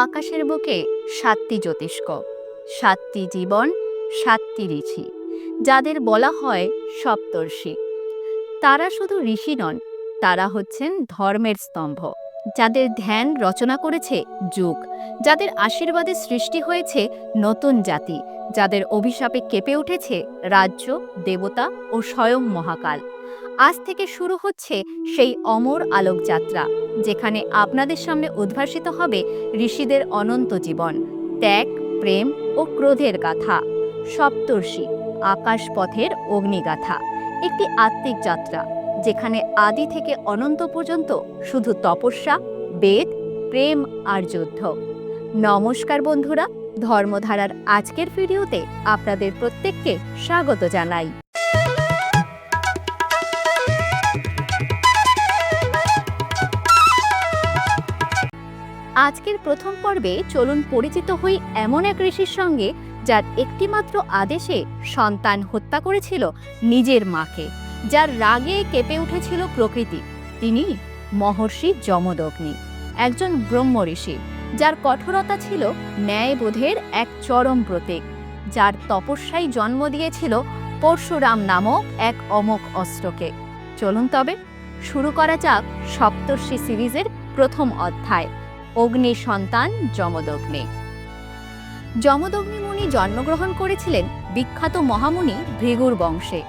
আকাশের বুকে সাতটি জ্যোতিষ্ক, সাতটি জীবন, সাতটি ঋষি, যাদের বলা হয় সপ্তর্ষি। তারা শুধু ঋষি নন, তারা হচ্ছেন ধর্মের স্তম্ভ, যাদের ধ্যান রচনা করেছে যুগ, যাদের আশীর্বাদে সৃষ্টি হয়েছে নতুন জাতি, যাদের অভিশাপে কেঁপে উঠেছে রাজ্য, দেবতা ও স্বয়ং মহাকাল। আজ থেকে শুরু হচ্ছে সেই অমর আলোক যাত্রা যেখানে আপনাদের সামনে উদ্ভাসিত হবে ঋষিদের অনন্ত জীবন, ত্যাগ, প্রেম ও ক্রোধের গাথা, সপ্তর্ষি, আকাশপথের অগ্নিগাথা, একটি আত্মিক যাত্রা, যেখানে আদি থেকে অনন্ত পর্যন্ত শুধু তপস্যা, বেদ, প্রেম আর যুদ্ধ। নমস্কার বন্ধুরা, ধর্মধারার আজকের ভিডিওতে আপনাদের প্রত্যেককে স্বাগত জানাই। আজকের প্রথম পর্বে চলুন পরিচিত হই এমন এক ঋষির সঙ্গে, যার একটিমাত্র আদেশে সন্তান হত্যা করেছিল নিজের মাকে, যার রাগে কেঁপে উঠেছিল প্রকৃতি। তিনি মহর্ষি যমদগ্নি, একজন ব্রহ্ম ঋষি, যার কঠোরতা ছিল ন্যায়বোধের এক চরম প্রতীক, যার তপস্যাই জন্ম দিয়েছিল পরশুরাম নামক এক অমোক অস্ত্রকে। চলুন তবে, শুরু করা যাক সপ্তর্ষি সিরিজের প্রথম অধ্যায়। অগ্নি সন্তান, যমদগ্নি। যমদগ্নি মুনি জন্মগ্রহণ করেছিলেন বিখ্যাত মহামুনি ভৃগুর বংশে।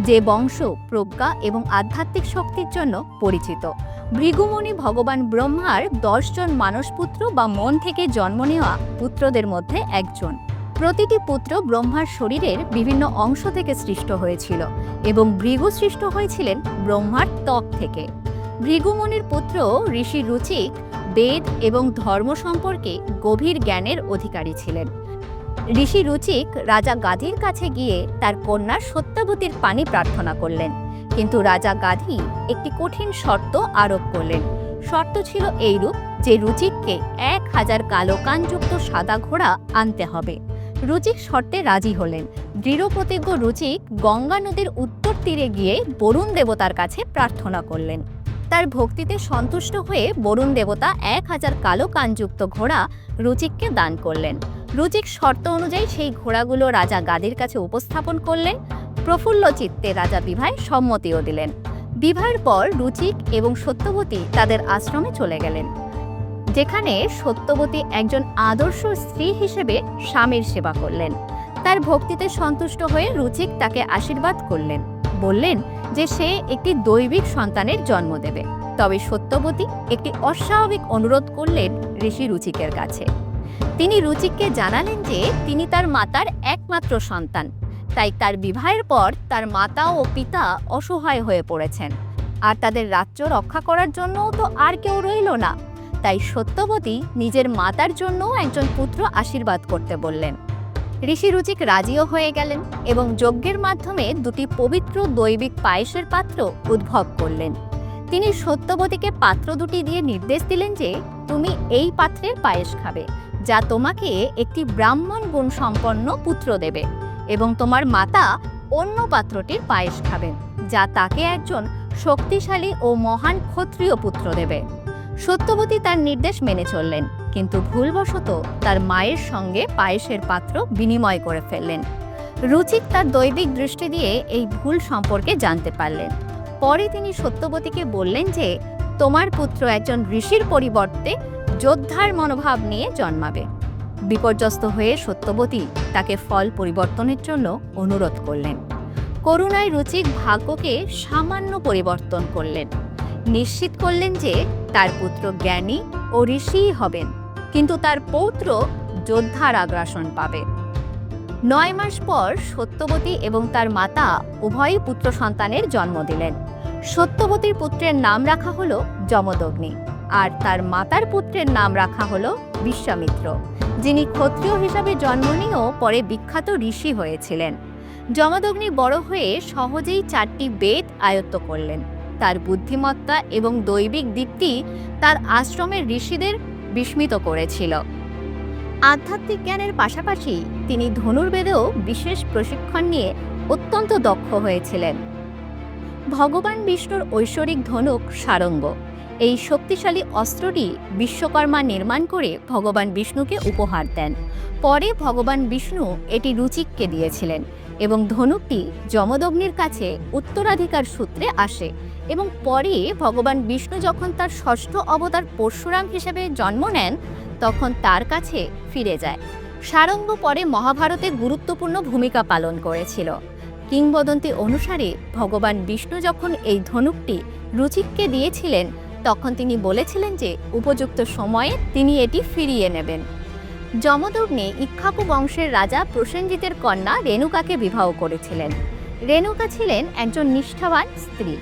যে বংশ, প্রজ্ঞা এবং আধ্যাত্মিক শক্তির জন্য পরিচিত। ভৃগুমণি ভগবান ব্রহ্মার দশজন মানসপুত্র বা মন থেকে জন্ম নেওয়া পুত্রদের মধ্যে একজন। প্রতিটি পুত্র ব্রহ্মার শরীরের বিভিন্ন অংশ থেকে সৃষ্ট হয়েছিল এবং ভৃগু সৃষ্ট হয়েছিলেন ব্রহ্মার ত্বক থেকে। ভৃগুমুনির পুত্র ঋষি রুচিক বেদ এবং ধর্ম সম্পর্কে গভীর জ্ঞানের অধিকারী ছিলেন। ঋষি রুচিক রাজা গাধীর কাছে গিয়ে তার কন্যা সত্যাবতীর পানি প্রার্থনা করলেন। কিন্তু রাজা গাধী একটি কঠিন শর্ত আরোপ করলেন। শর্ত ছিল এইরূপ যে রুচিককে এক হাজার কালো কানযুক্ত সাদা ঘোড়া আনতে হবে। রুচিক শর্তে রাজি হলেন। দৃঢ়প্রতিজ্ঞ রুচিক গঙ্গা নদীর উত্তর তীরে গিয়ে বরুণ দেবতার কাছে প্রার্থনা করলেন। তার ভক্তিতে সন্তুষ্ট হয়ে বরুণ দেবতা এক হাজার কালো কানযুক্ত ঘোড়া রুচিককে দান করলেন। রুচিক শর্ত অনুযায়ী সেই ঘোড়াগুলো রাজা গাদির কাছে উপস্থাপন করলেন। প্রফুল্ল চিত্তে রাজা বিভায় সম্মতিও দিলেন। বিভার পর রুচিক এবং সত্যবতী তাদের আশ্রমে চলে গেলেন, যেখানে সত্যবতী একজন আদর্শ স্ত্রী হিসেবে স্বামীর সেবা করলেন। তার ভক্তিতে সন্তুষ্ট হয়ে রুচিক তাকে আশীর্বাদ করলেন। বললেন যে সে একটি দৈবিক সন্তানের জন্ম দেবে। তবে সত্যবতী একটি অস্বাভাবিক অনুরোধ করলেন ঋষি রুচিকের কাছে। তিনি রুচিককে জানালেন যে তিনি তার মাতার একমাত্র সন্তান। তাই তার বিবাহের পর তার মাতা ও পিতা অসহায় হয়ে পড়েছেন। আর তাদের রাজ্য রক্ষা করার জন্যও তো আর কেউ রইল না। তাই সত্যবতী নিজের মাতার জন্য একজন পুত্র আশীর্বাদ করতে বললেন। ঋষি রুচিক রাজিও হয়ে গেলেন এবং যজ্ঞের মাধ্যমে দুটি পবিত্র দৈবিক পায়েসের পাত্র উদ্ভব করলেন। তিনি সত্যবতীকে পাত্র দুটি দিয়ে নির্দেশ দিলেন যে, তুমি এই পাত্রের পায়েস খাবে, যা তোমাকে একটি ব্রাহ্মণ গুণ সম্পন্ন পুত্র দেবে এবং তোমার মাতা অন্য পাত্রটির পায়েস খাবেন, যা তাকে একজন শক্তিশালী ও মহান ক্ষত্রিয় পুত্র দেবে। সত্যবতী তার নির্দেশ মেনে চললেন। কিন্তু ভুলবশত তার মায়ের সঙ্গে পায়েসের পাত্র বিনিময় করে ফেললেন। রুচিক তার দৈবিক দৃষ্টি দিয়ে এই ভুল সম্পর্কে জানতে পারলেন। পরে তিনি সত্যবতীকে বললেন যে, তোমার পুত্র একজন ঋষির পরিবর্তে যোদ্ধার মনোভাব নিয়ে জন্মাবে বিপর্যস্ত হয়ে সত্যবতী তাকে ফল পরিবর্তনের জন্য অনুরোধ করলেন। করুণায় রুচিক ভাগ্যকে সামান্য পরিবর্তন করলেন। নিশ্চিত করলেন যে তার পুত্র জ্ঞানী ও ঋষিই হবেন। কিন্তু তার পৌত্র যোদ্ধার আগ্রাসন পাবে। নয় মাস পর সত্যবতী এবং তার মাতা উভয়ই পুত্র সন্তানের জন্ম দিলেন। সত্যবতীর পুত্রের নাম রাখা হলো যমদগ্নি আর তার মাতার পুত্রের নাম রাখা হলো বিশ্বামিত্র, যিনি ক্ষত্রিয় হিসাবে জন্ম নিয়েও পরে বিখ্যাত ঋষি হয়েছিলেন। যমদগ্নি বড় হয়ে সহজেই চারটি বেদ আয়ত্ত করলেন। তার বুদ্ধিমত্তা এবং দৈবিক দীপ্তি তার আশ্রমের ঋষিদের বিস্মিত করেছিল। আধ্যাত্মিক জ্ঞানের পাশাপাশি তিনি ধনুর্বেদেও বিশেষ প্রশিক্ষণ নিয়ে অত্যন্ত দক্ষ হয়েছিলেন। ভগবান বিষ্ণুর ঐশ্বরিক ধনুক সারঙ্গ। এই শক্তিশালী অস্ত্রটি বিশ্বকর্মা নির্মাণ করে ভগবান বিষ্ণুকে উপহার দেন। পরে ভগবান বিষ্ণু এটি রুচিককে দিয়েছিলেন এবং ধনুকটি যমদগ্নির কাছে উত্তরাধিকার সূত্রে আসে। এবং পরে ভগবান বিষ্ণু যখন তার ষষ্ঠ অবতার পরশুরাম হিসেবে জন্ম নেন, তখন তার কাছে ফিরে যায়। সারঙ্গ পরে মহাভারতে গুরুত্বপূর্ণ ভূমিকা পালন করেছিল। কিংবদন্তি অনুসারে ভগবান বিষ্ণু যখন এই ধনুকটি রুচিককে দিয়েছিলেন, তখন তিনি বলেছিলেন যে উপযুক্ত সময়ে তিনি এটি ফিরিয়ে নেবেন। যমদগ্নি ইক্ষ্বাকু বংশের রাজা প্রসেনজিতের কন্যা রেণুকাকে বিবাহ করেছিলেন। রেণুকা ছিলেন একজন নিষ্ঠাবান স্ত্রী।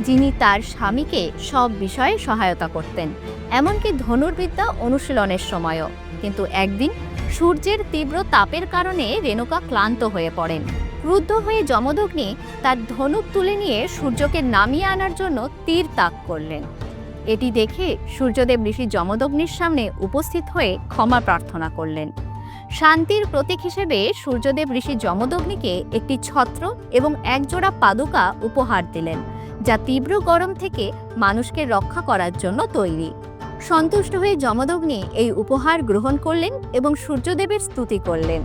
যিনি তার স্বামীকে সব বিষয়ে সহায়তা করতেন। এমনকি ধনুর্বিদ্যা অনুশীলনের সময়ও। কিন্তু একদিন সূর্যের তীব্র তাপের কারণে রেণুকা ক্লান্ত হয়ে পড়েন। ক্রুদ্ধ হয়ে যমদগ্নি তার ধনুক তুলে নিয়ে সূর্যকে নামিয়ে আনার জন্য তীর তাক করলেন। এটি দেখে সূর্যদেব ঋষি যমদগ্নির সামনে উপস্থিত হয়ে ক্ষমা প্রার্থনা করলেন। শান্তির প্রতীক হিসেবে সূর্যদেব ঋষি যমদগ্নিকে একটি ছত্র এবং একজোড়া পাদুকা উপহার দিলেন। যা তীব্র গরম থেকে মানুষকে রক্ষা করার জন্য তৈরি। সন্তুষ্ট হয়ে যমদগ্নি এই উপহার গ্রহণ করলেন এবং সূর্যদেবের স্তুতি করলেন।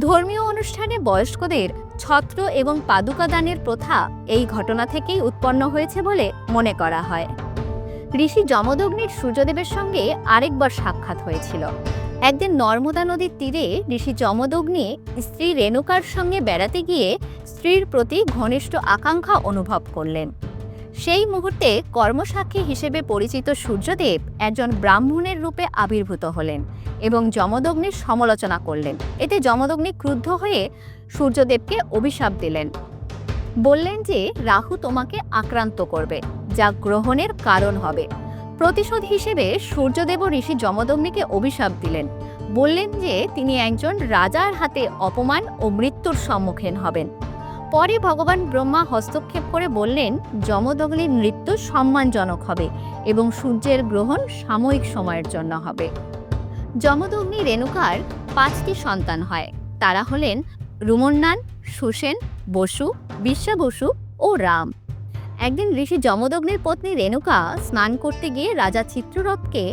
ধর্মীয় অনুষ্ঠানে বয়স্কদের ছত্র এবং পাদুকা দানের প্রথা এই ঘটনা থেকেই উৎপন্ন হয়েছে বলে মনে করা হয়। ঋষি যমদগ্নির সূর্যদেবের সঙ্গে আরেকবার সাক্ষাৎ হয়েছিল। একদিন নর্মদা নদীর তীরে ঋষি যমদগ্নি স্ত্রী রেণুকার সঙ্গে বেড়াতে গিয়ে স্ত্রীর প্রতি ঘনিষ্ঠ আকাঙ্ক্ষা অনুভব করলেন। সেই মুহূর্তে কর্মসাক্ষী হিসেবে পরিচিত সূর্যদেব একজন ব্রাহ্মণের রূপে আবির্ভূত হলেন এবং যমদগ্নির সমালোচনা করলেন। এতে যমদগ্নি ক্রুদ্ধ হয়ে সূর্যদেবকে অভিশাপ দিলেন। বললেন যে, রাহু তোমাকে আক্রান্ত করবে। যা গ্রহণের কারণ হবে। প্রতিশোধ হিসেবে সূর্যদেব ঋষি যমদগ্নিকে অভিশাপ দিলেন। বললেন যে, তিনি একজন রাজার হাতে অপমান ও মৃত্যুর সম্মুখীন হবেন। পরে ভগবান ব্রহ্মা হস্তক্ষেপ করে বললেন, যমদগ্নির মৃত্যু সম্মানজনক হবে এবং সূর্যের গ্রহণ সাময়িক সময়ের জন্য হবে। যমদগ্নি রেণুকার পাঁচটি সন্তান হয়। তারা হলেন রুমন্নান, সুসেন, বসু বিশ্বা বসু ও রাম। একদিন ঋষি যমদগ্নির পত্নী রেণুকা স্নান করতে গিয়ে রাজা চিত্ররথকে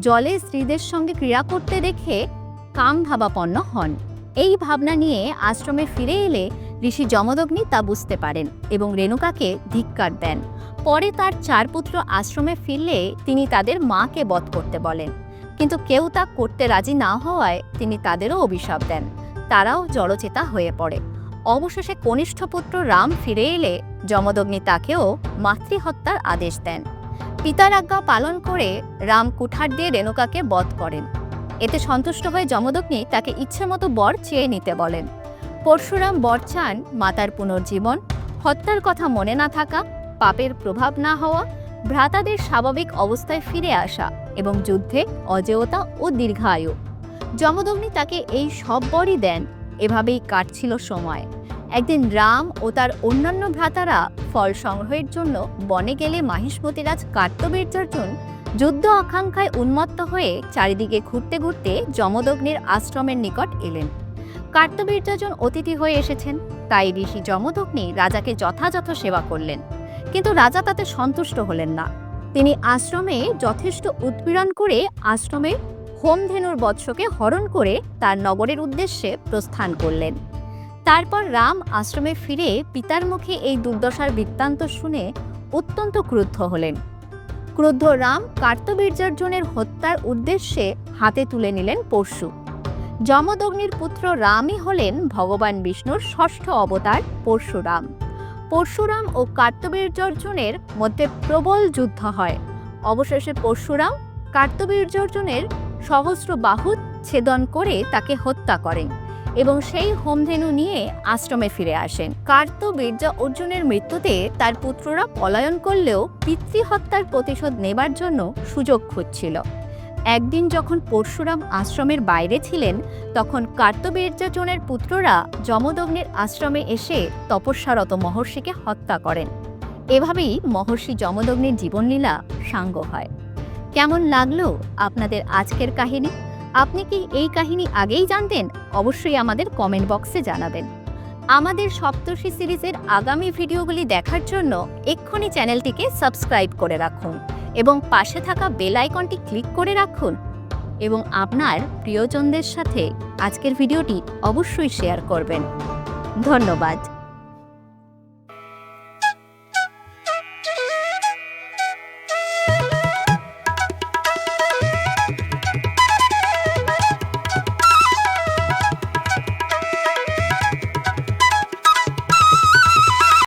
জলে স্ত্রীদের সঙ্গে ক্রীড়া করতে দেখে কাম ভাবাপন্ন হন। এই ভাবনা নিয়ে আশ্রমে ফিরে এলে ঋষি যমদগ্নি তা বুঝতে পারেন এবং রেণুকাকে ধিক্কার দেন। পরে তার চার পুত্র আশ্রমে ফিরলে তিনি তাদের মাকে বধ করতে বলেন। কিন্তু কেউ তা করতে রাজি না হওয়ায় তিনি তাদেরও অভিশাপ দেন। তারাও জড়চেতা হয়ে পড়ে। অবশেষে কনিষ্ঠ পুত্র রাম ফিরে এলে যমদগ্নি তাকেও মাতৃহত্যার আদেশ দেন। পিতার আজ্ঞা পালন করে রাম কুঠার দিয়ে রেণুকাকে বধ করেন। এতে সন্তুষ্ট হয়ে যমদগ্নি তাকে ইচ্ছে মতো বর চেয়ে নিতে বলেন। পরশুরাম বর চান মাতার পুনর্জীবন, হত্যার কথা মনে না থাকা, পাপের প্রভাব না হওয়া, ভ্রাতাদের স্বাভাবিক অবস্থায় ফিরে আসা এবং যুদ্ধে অজেয়তা ও দীর্ঘায়ু। যমদগ্নি তাকে এই সব বরই দেন। এভাবেই কাটছিল সময়। একদিন রাম ও তার অন্যান্য ভ্রাতারা ফল সংগ্রহের জন্য বনে গেলে মাহিষ্মতিরাজ কার্তবীর্যার্জুন যুদ্ধ আকাঙ্ক্ষায় উন্মত্ত হয়ে চারিদিকে ঘুরতে ঘুরতে যমদগ্নির আশ্রমের নিকট এলেন। কার্তবীর্যার্জুন অতিথি হয়ে এসেছেন। তাই ঋষি যমদগ্নি রাজাকে যথাযথ সেবা করলেন। কিন্তু রাজা তাতে সন্তুষ্ট হলেন না। তিনি আশ্রমে যথেষ্ট উৎপীড়ন করে আশ্রমে হোমধেনুর বৎসকে হরণ করে তার নগরের উদ্দেশ্যে প্রস্থান করলেন। তারপর রাম আশ্রমে ফিরে পিতার মুখে এই দুর্দশার বৃত্তান্ত শুনে অত্যন্ত ক্রুদ্ধ হলেন। ক্রুদ্ধ রাম কার্তবীর্যার্জুনের হত্যার উদ্দেশ্যে হাতে তুলে নিলেন পরশু। যমদগ্নির পুত্র রামই হলেন ভগবান বিষ্ণুর ষষ্ঠ অবতার পরশুরাম। পরশুরাম ও কার্তবীর্যার্জুনের মধ্যে প্রবল যুদ্ধ হয়। অবশেষে পরশুরাম কার্তবীর্যার্জুনের সহস্র বাহু ছেদন করে তাকে হত্যা করেন এবং সেই হোমধেনু নিয়ে আশ্রমে ফিরে আসেন। কার্তবীর্য অর্জুনের মৃত্যুতে তার পুত্ররা পলায়ন করলেও পিতৃহত্যার প্রতিশোধ নেবার জন্য সুযোগ খুঁজছিল। একদিন যখন পরশুরাম আশ্রমের বাইরে ছিলেন, তখন কার্তবীর্যার্জুনের পুত্ররা যমদগ্নির আশ্রমে এসে তপস্যারত মহর্ষিকে হত্যা করেন। এভাবেই মহর্ষি যমদগ্নির জীবনলীলা সাঙ্গ হয়। কেমন লাগল আপনাদের আজকের কাহিনী? আপনি কি এই কাহিনী আগেই জানতেন? অবশ্যই আমাদের কমেন্ট বক্সে জানাবেন। আমাদের সপ্তর্ষি সিরিজের আগামী ভিডিওগুলি দেখার জন্য এক্ষুনি চ্যানেলটিকে সাবস্ক্রাইব করে রাখুন এবং পাশে থাকা বেল আইকনটি ক্লিক করে রাখুন এবং আপনার প্রিয়জনদের সাথে আজকের ভিডিওটি অবশ্যই শেয়ার করবেন। ধন্যবাদ।